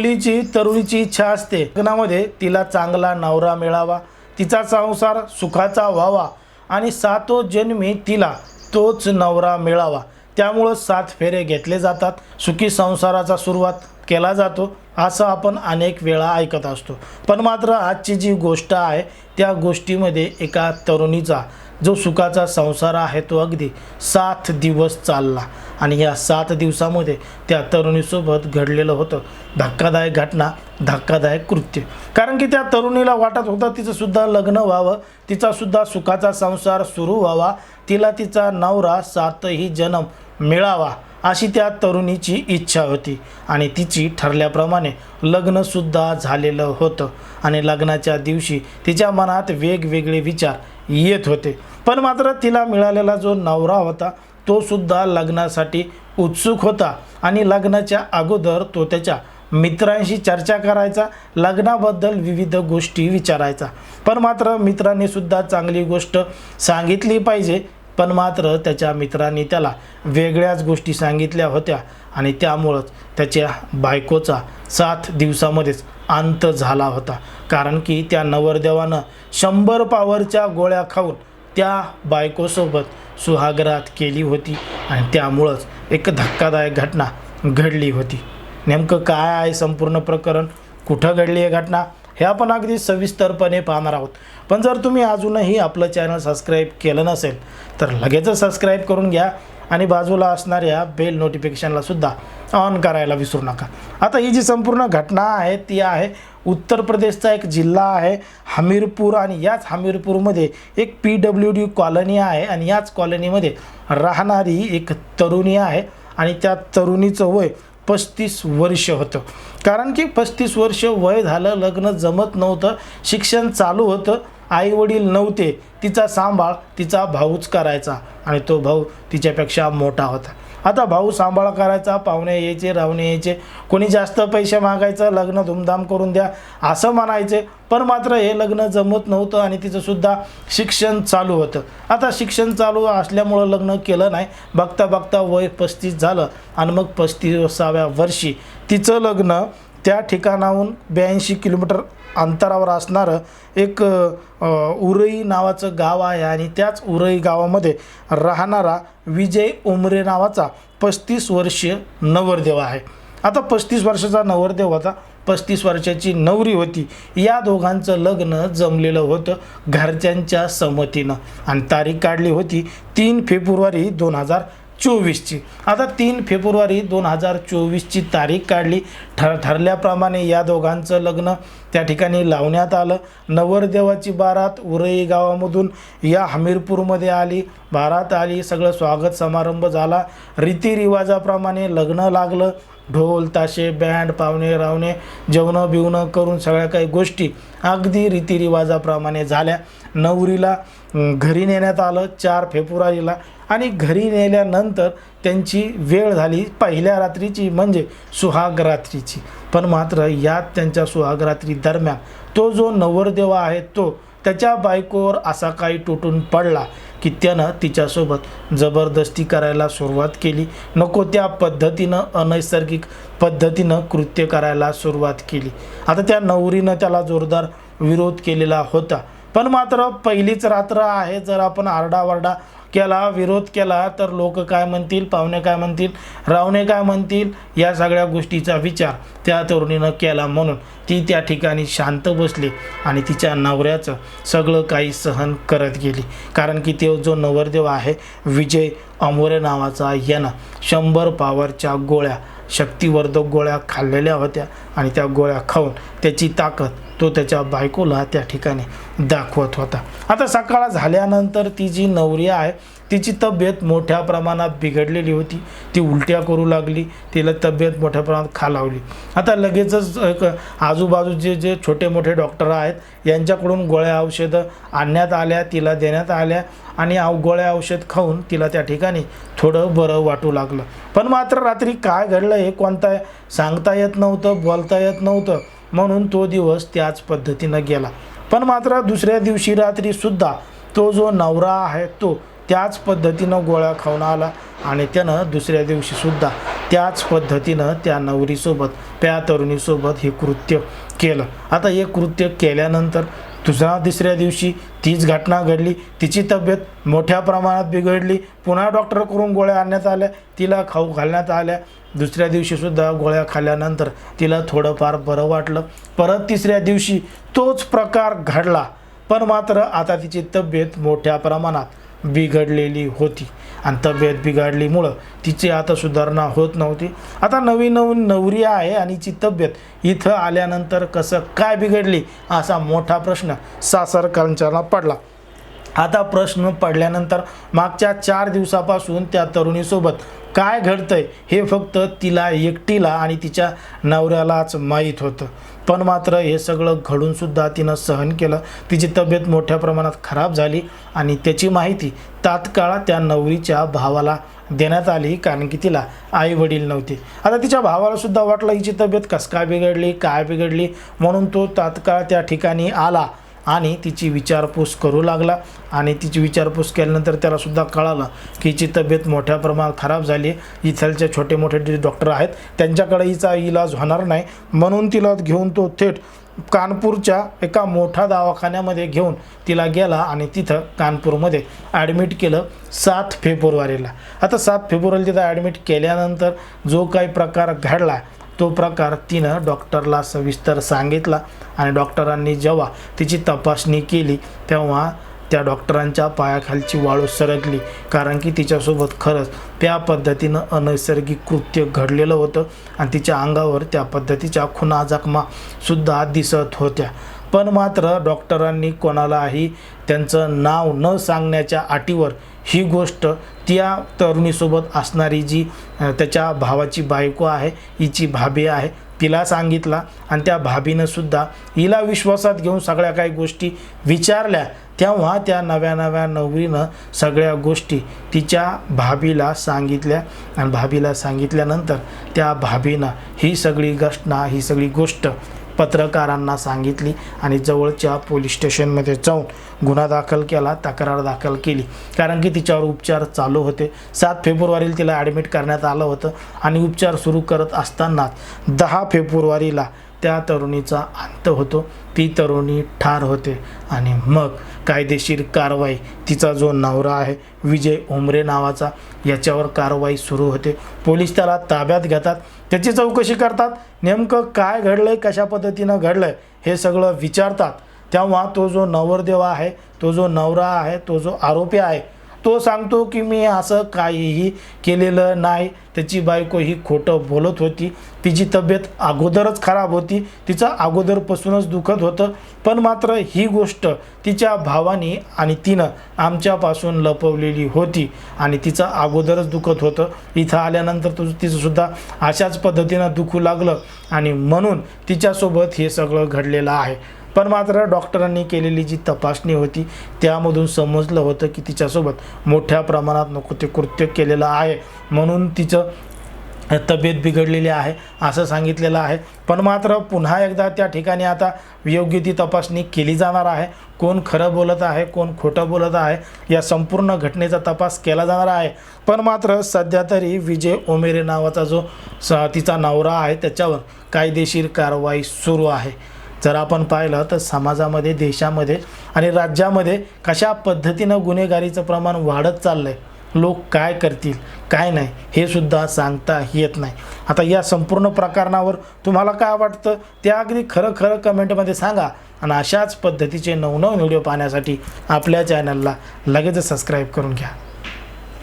मुलीची तरुणीची इच्छा असते. लग्नामध्ये तिला चांगला नवरा मिळावा तिचा संसार सुखाचा व्हावा आणि सातो जन्मी तिला तोच नवरा मिळावा. त्यामुळं सात फेरे घेतले जातात. सुखी संसाराचा सुरुवात केला जातो असं आपण अनेक वेळा ऐकत असतो. पण मात्र आजची जी गोष्ट आहे त्या गोष्टीमध्ये एका तरुणीचा जो सुखाचा संसार आहे तो अगदी सात दिवस चालला. आणि या सात दिवसामध्ये त्या तरुणीसोबत घडलेलं होतं. धक्कादायक घटना धक्कादायक कृत्य. कारण की त्या तरुणीला वाटत होतं तिचंसुद्धा लग्न व्हावं तिचासुद्धा सुखाचा संसार सुरू व्हावा तिला तिचा नवरा सातही जन्म मिळावा अशी त्या तरुणीची इच्छा होती. आणि तिची ठरल्याप्रमाणे लग्नसुद्धा झालेलं होतं. आणि लग्नाच्या दिवशी तिच्या मनात वेगवेगळे विचार येत होते. पण मात्र तिला मिळालेला जो नवरा होता तो सुद्धा लग्नासाठी उत्सुक होता आणि लग्नाच्या अगोदर तो त्याच्या मित्रांशी चर्चा करायचा लग्नाबद्दल विविध गोष्टी विचारायचा. पण मात्र मित्रांनी सुद्धा चांगली गोष्ट सांगितली पाहिजे पण मात्र त्याच्या मित्रांनी त्याला वेगळ्याच गोष्टी सांगितल्या होत्या आणि त्यामुळंच त्याच्या बायकोचा सात दिवसामध्येच अंत झाला होता. कारण की त्या नवरदेवानं शंभर पावरच्या गोळ्या खाऊन त्या बायकोसोबत सुहागरात केली होती आणि त्यामुळंच एक धक्कादायक घटना घडली होती. नेमकं काय आहे संपूर्ण प्रकरण? कुठं घडली आहे घटना? हे आपण अगदी सविस्तरपणे पाहणार आहोत. पण जर तुम्ही अजूनही आपलं चॅनल सबस्क्राईब केलं नसेल तर लगेचच सबस्क्राईब करून घ्या. आणि बाजूला असणाऱ्या बेल नोटिफिकेशनला सुद्धा ऑन करायला विसरू नका. आता ही जी संपूर्ण घटना आहे ती आहे उत्तर प्रदेशचा एक जिल्हा आहे हमीरपूर आणि याच हमीरपूरमध्ये एक पी डब्ल्यू डी कॉलनी आहे आणि याच कॉलनीमध्ये राहणारी एक तरुणी आहे आणि त्या तरुणीचं वय पस्तीस वर्ष होतं. कारण की पस्तीस वर्ष वय झालं लग्न जमत नव्हतं शिक्षण चालू होतं आई वडील नव्हते तिचा सांभाळ तिचा भाऊच करायचा आणि तो भाऊ तिच्यापेक्षा मोठा होता. आता भाऊ सांभाळ करायचा पाहुणे यायचे रावणे यायचे कोणी जास्त पैसे मागायचं लग्न धूमधाम करून द्या असं म्हणायचे पण मात्र हे लग्न जमत नव्हतं आणि तिचंसुद्धा शिक्षण चालू होतं. आता शिक्षण चालू असल्यामुळं लग्न केलं नाही. बघता बघता वय पस्तीस झालं आणि मग पस्तीसाव्या वर्षी तिचं लग्न त्या ठिकाणाहून ब्याऐंशी किलोमीटर अंतरावर असणारं एक उरई नावाचं गाव आहे आणि त्याच उरई गावामध्ये राहणारा विजय उमरे नावाचा पस्तीस वर्षीय नवरदेव आहे. आता पस्तीस वर्षाचा नवरदेव होता. पस्तीस वर्षाची नवरी होती. या दोघांचं लग्न जमलेलं होतं घरच्यांच्या संमतीनं. आणि तारीख काढली होती तीन फेब्रुवारी दोन हजार चोवीसची. आता तीन फेब्रुवारी दोन हजार चोवीसची तारीख काढली. ठर ठरल्याप्रमाणे या दोघांचं लग्न त्या ठिकाणी लावण्यात आलं. नवरदेवाची बारात उरई गावामधून या हमीरपूरमध्ये आली. बारात आली. सगळं स्वागत समारंभ झाला. रीतिरिवाजाप्रमाणे लग्न लागलं. ढोल ताशे बँड पाहुणे रावणे जेवणं बिवणं करून सगळ्या काही गोष्टी अगदी रीतिरिवाजाप्रमाणे झाल्या. नवरीला घरी नेण्यात आलं चार फेब्रुवारीला आणि घरी नेल्यानंतर त्यांची वेळ झाली पहिल्या रात्रीची म्हणजे सुहाग रात्रीची पण मात्र यात त्यांच्या सुहागरात्री दरम्यान तो जो नवरदेव आहे तो त्याच्या बायकोवर असा काही तुटून पडला की त्यानं तिच्यासोबत जबरदस्ती करायला सुरुवात केली. नको त्या पद्धतीनं अनैसर्गिक पद्धतीनं कृत्य करायला सुरुवात केली. आता त्या नवरीनं त्याला जोरदार विरोध केलेला होता. पण मात्र पहिलीच रात्र आहे जर आपण आरडाओरडा केला विरोध केला तर लोक काय म्हणतील पाहुणे काय म्हणतील रावणे काय म्हणतील या सगळ्या गोष्टीचा विचार त्या तरुणीनं केला म्हणून. ती त्या ठिकाणी शांत बसली आणि तिच्या नवऱ्याचं सगळं काही सहन करत गेली. कारण की तो जो नवरदेव आहे विजय अमोरे नावाचा यानं शंभर पावरच्या गोळ्या शक्तिवर्धक गोळ्या खाल्लेल्या होत्या आणि त्या गोळ्या खाऊन त्याची ताकद तो त्याच्या बायकोला त्या ठिकाणी दाखवत होता. आता सकाळ झाल्यानंतर ती जी नवरी आहे तिची तब्येत मोठ्या प्रमाणात बिघडलेली होती. ती उलट्या करू लागली. तिला तब्येत मोठ्या प्रमाणात खालावली. आता लगेचच एक आजूबाजूचे जे छोटे मोठे डॉक्टर आहेत यांच्याकडून गोळ्या औषधं आणण्यात आल्या तिला देण्यात आल्या आणि गोळ्या औषध खाऊन तिला त्या ठिकाणी थोडं बरं वाटू लागलं. पण मात्र रात्री काय घडलं हे कोणता सांगता येत नव्हतं बोलता येत नव्हतं. म्हणून तो दिवस त्याच पद्धतीनं गेला. पण मात्र दुसऱ्या दिवशी रात्रीसुद्धा तो जो नवरा आहे तो त्याच पद्धतीनं गोळ्या खाऊन आला आणि त्यानं दुसऱ्या दिवशीसुद्धा त्याच पद्धतीनं त्या नवरीसोबत त्या तरुणीसोबत हे कृत्य केलं. आता हे कृत्य केल्यानंतर दुसऱ्या तिसऱ्या दिवशी तीच घटना घडली तिची तब्येत मोठ्या प्रमाणात बिघडली पुन्हा डॉक्टरकडून गोळ्या आणण्यात आल्या तिला खाऊ घालण्यात आल्या. दुसऱ्या दिवशीसुद्धा गोळ्या खाल्ल्यानंतर तिला थोडंफार बरं वाटलं. परत तिसऱ्या दिवशी तोच प्रकार घडला. पण मात्र आता तिची तब्येत मोठ्या प्रमाणात बिघडलेली होती. आणि तब्येत बिघडलीमुळं तिची आता सुधारणा होत नव्हती. आता नवीन नवीन नवरी आहे आणि हिची तब्येत इथं आल्यानंतर कसं काय बिघडली असा मोठा प्रश्न सासरकरांच्याला पडला. आता प्रश्न पडल्यानंतर मागच्या चार दिवसापासून त्या तरुणीसोबत काय घडतंय हे फक्त तिला एकटीला आणि तिच्या नवऱ्यालाच माहीत होतं. पण मात्र हे सगळं घडूनसुद्धा तिनं सहन केलं. तिची तब्येत मोठ्या प्रमाणात खराब झाली आणि त्याची माहिती तात्काळ त्या नवरीच्या भावाला देण्यात आली कारण की तिला आई वडील नव्हते. आता तिच्या भावालासुद्धा वाटलं हिची तब्येत कस काय बिघडली? काय बिघडली? म्हणून तो तात्काळ त्या ठिकाणी आला. आणि तिची विचारपूस करू लागला. आणि तिची विचारपूस केल्यानंतर त्यालासुद्धा कळालं की हिची तब्येत मोठ्या प्रमाणात खराब झाली आहे. इथलचे छोटे मोठे जे डॉक्टर आहेत त्यांच्याकडे हिचा इलाज होणार नाही. म्हणून तिला घेऊन तो थेट कानपूरच्या एका मोठ्या दवाखान्यामध्ये घेऊन तिला गेला आणि तिथं कानपूरमध्ये ॲडमिट केलं सात फेब्रुवारीला. आता सात फेब्रुवारीला तिथं ॲडमिट केल्यानंतर जो काही प्रकार घडला तो प्रकार तिनं डॉक्टरला सविस्तर सांगितला आणि डॉक्टरांनी जेव्हा तिची तपासणी केली तेव्हा त्या डॉक्टरांच्या पायाखालची वाळू सरकली. कारण की तिच्यासोबत खरंच त्या पद्धतीनं अनैसर्गिक कृत्य घडलेलं होतं आणि तिच्या अंगावर त्या पद्धतीच्या खुना जखमासुद्धा दिसत होत्या. पण मात्र डॉक्टरांनी कोणालाही त्यांचं नाव न सांगण्याच्या अटीवर ही गोष्ट त्या तरुणीसोबत असणारी जी त्याच्या भावाची बायको आहे हिची भाभी आहे तिला सांगितला आणि त्या भाभीनंसुद्धा हिला विश्वासात घेऊन सगळ्या काही गोष्टी विचारल्या. तेव्हा त्या नव्या नव्या नवरीनं सगळ्या गोष्टी तिच्या भाभीला सांगितल्या आणि भाभीला सांगितल्यानंतर त्या भाभीनं ही सगळी घटना ही सगळी गोष्ट पत्रकारांना सांगितली आणि जवळच्या पोलीस स्टेशनमध्ये जाऊन गुन्हा दाखल केला तक्रार दाखल केली. कारण की तिच्यावर उपचार चालू होते. सात फेब्रुवारीला तिला ॲडमिट करण्यात आलं होतं आणि उपचार सुरू करत असतानाच दहा फेब्रुवारीला त्या तरुणीचा अंत होतो. ती तरुणी ठार होते आणि मग कायदेशीर कारवाई. तिचा जो नवरा आहे विजय उमरे नावाचा याच्यावर कारवाई सुरू होते. पोलीस त्याला ताब्यात घेतात. त्याची चौकशी करतात. नेमकं काय घडलंय कशा पद्धतीनं घडलंय हे सगळं विचारतात. तेव्हा तो जो नवरदेव आहे तो जो नवरा आहे तो जो आरोपी आहे तो सांगतो की मी असं काहीही केलेलं नाही. त्याची बायको ही खोटं बोलत होती. तिची तब्येत अगोदरच खराब होती. तिचं अगोदरपासूनच दुखत होतं. पण मात्र ही गोष्ट तिच्या भावाने आणि तिनं आमच्यापासून लपवलेली होती आणि तिचं अगोदरच दुखत होतं. इथं आल्यानंतर तुझं तिचंसुद्धा अशाच पद्धतीनं दुखू लागलं आणि म्हणून तिच्यासोबत हे सगळं घडलेलं आहे. पण मात्र डॉक्टरांनी केलेली जी तपासणी होती त्यामधून समजलं होतं की तिच्यासोबत मोठ्या प्रमाणात नको ते कृत्य केलेलं आहे. म्हणून तिचं तब्येत बिघडलेली आहे असं सांगितलेलं आहे. पण मात्र पुन्हा एकदा त्या ठिकाणी आता योग्य ती तपासणी केली जाणार आहे. कोण खरं बोलत आहे कोण खोटं बोलत आहे या संपूर्ण घटनेचा तपास केला जाणार आहे. पण मात्र सध्या तरी विजय ओमेरे नावाचा जो स तिचा नवरा आहे त्याच्यावर कायदेशीर कारवाई सुरू आहे. जर आपण पाहिलं तर समाजामध्ये देशामध्ये आणि राज्यामध्ये कशा पद्धतीनं गुन्हेगारीचं प्रमाण वाढत चाललं आहे लोक काय करतील काय नाही हे सुद्धा सांगता येत नाही. आता या संपूर्ण प्रकरणावर तुम्हाला काय वाटतं? ते अगदी खरं खरं कमेंटमध्ये सांगा आणि अशाच पद्धतीचे नवनवीन व्हिडिओ पाहण्यासाठी आपल्या चॅनलला लगेच सबस्क्राईब करून घ्या.